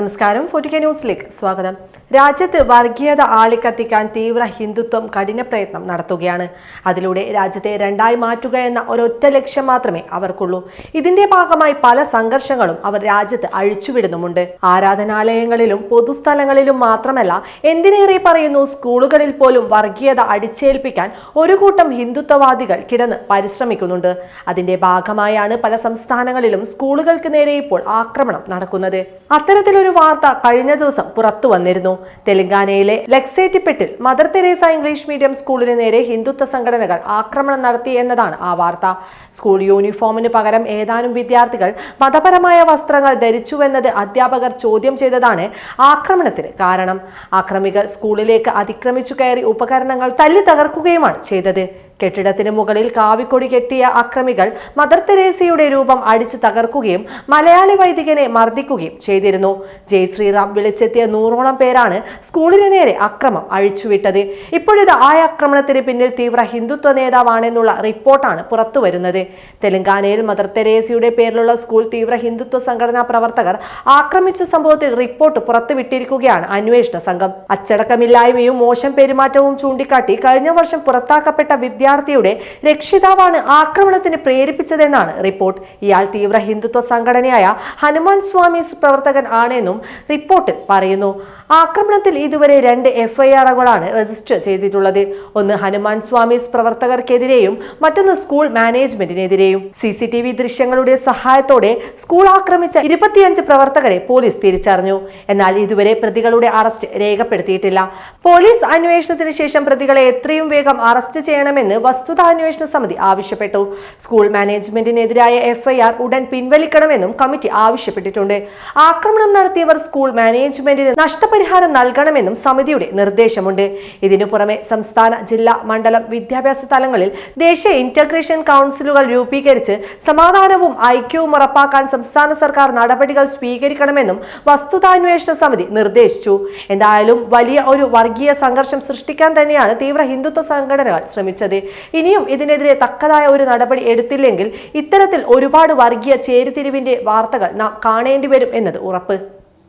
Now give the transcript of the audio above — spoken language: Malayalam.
നമസ്കാരം. ഫോർട്ടിക്ക ന്യൂസിലേക്ക് സ്വാഗതം. രാജ്യത്ത് വർഗീയത ആളിക്കത്തിക്കാൻ തീവ്ര ഹിന്ദുത്വം കഠിന പ്രയത്നം നടത്തുകയാണ്. അതിലൂടെ രാജ്യത്തെ രണ്ടായി മാറ്റുക എന്ന ഒരൊറ്റ ലക്ഷ്യം മാത്രമേ അവർക്കുള്ളൂ. ഇതിന്റെ ഭാഗമായി പല സംഘർഷങ്ങളും അവർ രാജ്യത്ത് അഴിച്ചുവിടുന്നുമുണ്ട്. ആരാധനാലയങ്ങളിലും പൊതുസ്ഥലങ്ങളിലും മാത്രമല്ല എന്തിനേറെ പറയുന്നു സ്കൂളുകളിൽ പോലും വർഗീയത അടിച്ചേൽപ്പിക്കാൻ ഒരു കൂട്ടം ഹിന്ദുത്വവാദികൾ കിടന്ന് പരിശ്രമിക്കുന്നുണ്ട്. അതിന്റെ ഭാഗമായാണ് പല സംസ്ഥാനങ്ങളിലും സ്കൂളുകൾക്ക് നേരെ ഇപ്പോൾ ആക്രമണം നടക്കുന്നത്. അത്തരത്തിലൊരു വാർത്ത കഴിഞ്ഞ ദിവസം പുറത്തു വന്നിരുന്നു. തെലങ്കാനയിലെ ലക്സേറ്റിപ്പെട്ടിൽ മദർ തെരേസ ഇംഗ്ലീഷ് മീഡിയം സ്കൂളിന് നേരെ ഹിന്ദുത്വ സംഘടനകൾ ആക്രമണം നടത്തി എന്നതാണ് ആ വാർത്ത. സ്കൂൾ യൂണിഫോമിന് പകരം ഏതാനും വിദ്യാർത്ഥികൾ മതപരമായ വസ്ത്രങ്ങൾ ധരിച്ചുവെന്നത് അധ്യാപകർ ചോദ്യം ചെയ്തതാണ് ആക്രമണത്തിന് കാരണം. ആക്രമികൾ സ്കൂളിലേക്ക് അതിക്രമിച്ചു കയറി ഉപകരണങ്ങൾ തല്ലി തകർക്കുകയുമാണ് ചെയ്തത്. കെട്ടിടത്തിന് മുകളിൽ കാവിക്കൊടി കെട്ടിയ അക്രമികൾ മദർ തെരേസയുടെ രൂപം അടിച്ചു തകർക്കുകയും മലയാളി വൈദികനെ മർദ്ദിക്കുകയും ചെയ്തിരുന്നു. ജയ് ശ്രീറാം വിളിച്ചെത്തിയ നൂറോളം പേരാണ് സ്കൂളിന് നേരെ അക്രമം അഴിച്ചുവിട്ടത്. ഇപ്പോഴിത് ആ ആക്രമണത്തിന് പിന്നിൽ തീവ്ര ഹിന്ദുത്വ നേതാവാണെന്നുള്ള റിപ്പോർട്ടാണ് പുറത്തുവരുന്നത്. തെലങ്കാനയിൽ മദർ തെരേസയുടെ പേരിലുള്ള സ്കൂൾ തീവ്ര ഹിന്ദുത്വ സംഘടനാ പ്രവർത്തകർ ആക്രമിച്ച സംഭവത്തിൽ റിപ്പോർട്ട് പുറത്തുവിട്ടിരിക്കുകയാണ് അന്വേഷണ സംഘം. അച്ചടക്കമില്ലായ്മയും മോശം പെരുമാറ്റവും ചൂണ്ടിക്കാട്ടി കഴിഞ്ഞ വർഷം പുറത്താക്കപ്പെട്ട വിദ്യാർത്ഥിയുടെ രക്ഷിതാവാണ് ആക്രമണത്തിന് പ്രേരിപ്പിച്ചതെന്നാണ് റിപ്പോർട്ട്. ഇയാൾ തീവ്ര ഹിന്ദുത്വ സംഘടനയായ ഹനുമാൻ സ്വാമീസ് പ്രവർത്തകൻ ആണെന്നും റിപ്പോർട്ടിൽ പറയുന്നു. ആക്രമണത്തിൽ ഇതുവരെ രണ്ട് എഫ്ഐആറുകളാണ് രജിസ്റ്റർ ചെയ്തിട്ടുള്ളത്. ഒന്ന് ഹനുമാൻ സ്വാമീസ് പ്രവർത്തകർക്കെതിരെയും മറ്റൊന്ന് സ്കൂൾ മാനേജ്മെന്റിനെതിരെയും. സി സി ടി വി ദൃശ്യങ്ങളുടെ സഹായത്തോടെ സ്കൂൾ ആക്രമിച്ച ഇരുപത്തിയഞ്ച് പ്രവർത്തകരെ പോലീസ് തിരിച്ചറിഞ്ഞു. എന്നാൽ ഇതുവരെ പ്രതികളുടെ അറസ്റ്റ് രേഖപ്പെടുത്തിയിട്ടില്ല. പോലീസ് അന്വേഷണത്തിന് ശേഷം പ്രതികളെ എത്രയും വേഗം അറസ്റ്റ് ചെയ്യണമെന്ന് വസ്തുതാന്വേഷണ സമിതി ആവശ്യപ്പെട്ടു. സ്കൂൾ മാനേജ്മെന്റിനെതിരായ എഫ്ഐആർ ഉടൻ പിൻവലിക്കണമെന്നും കമ്മിറ്റി ആവശ്യപ്പെട്ടിട്ടുണ്ട്. ആക്രമണം നടത്തിയവർ സ്കൂൾ മാനേജ്മെന്റിന് നഷ്ടപരിഹാരം നൽകണമെന്നും സമിതിയുടെ നിർദ്ദേശമുണ്ട്. ഇതിനു പുറമെ സംസ്ഥാന ജില്ലാ മണ്ഡലം വിദ്യാഭ്യാസ തലങ്ങളിൽ ദേശീയ ഇന്റഗ്രേഷൻ കൗൺസിലുകൾ രൂപീകരിച്ച് സമാധാനവും ഐക്യവും ഉറപ്പാക്കാൻ സംസ്ഥാന സർക്കാർ നടപടികൾ സ്വീകരിക്കണമെന്നും വസ്തുതാന്വേഷണ സമിതി നിർദ്ദേശിച്ചു. എന്തായാലും വലിയ ഒരു വർഗീയ സംഘർഷം സൃഷ്ടിക്കാൻ തന്നെയാണ് തീവ്ര ഹിന്ദുത്വ സംഘടനകൾ ശ്രമിച്ചത്. ഇനിയും ഇതിനെതിരെ തക്കതായ ഒരു നടപടി എടുത്തില്ലെങ്കിൽ ഇത്തരത്തിൽ ഒരുപാട് വർഗീയ ചേരിതിരിവിന്റെ വാർത്തകൾ നാം കാണേണ്ടി വരും എന്നത് ഉറപ്പ്.